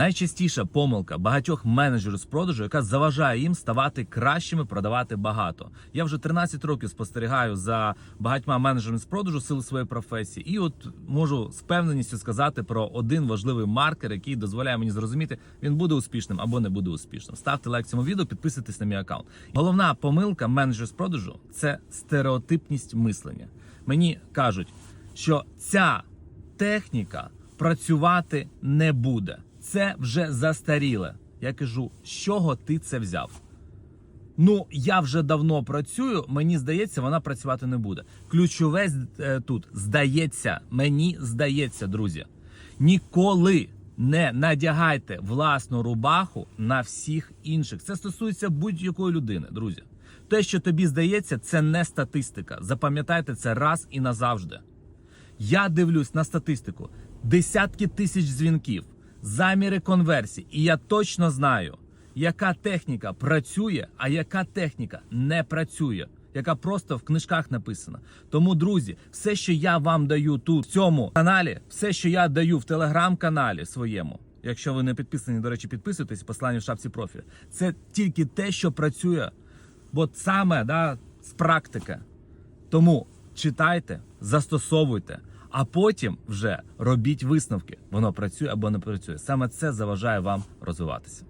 Найчастіша помилка багатьох менеджерів з продажу, яка заважає їм ставати кращими, продавати багато. Я вже 13 років спостерігаю за багатьма менеджерами з продажу в силу своєї професії, і от можу з певненістю сказати про один важливий маркер, який дозволяє мені зрозуміти, він буде успішним або не буде успішним. Ставте лайк цьому відео, підписуйтесь на мій аккаунт. Головна помилка менеджерів з продажу це стереотипність мислення. Мені кажуть, що ця техніка працювати не буде. Це вже застаріле. Я кажу, з чого ти це взяв? Ну, я вже давно працюю, мені здається, вона працювати не буде. Ключове е, тут здається, мені здається, друзі. Ніколи не надягайте власну рубаху на всіх інших. Це стосується будь-якої людини, друзі. Те, що тобі здається, це не статистика. Запам'ятайте це раз і назавжди. Я дивлюсь на статистику: десятки тисяч дзвінків, заміри конверсій, і я точно знаю, яка техніка працює, а яка техніка не працює, яка просто в книжках написана. Тому, друзі, все, що я вам даю тут, в цьому каналі, все, що я даю в телеграм-каналі своєму. Якщо ви не підписані, до речі, підписуйтесь, послання в шапці профілю. Це тільки те, що працює, бо саме да, з практики. Тому читайте, застосовуйте, а потім вже робіть висновки. Воно працює або не працює. Саме це заважає вам розвиватися.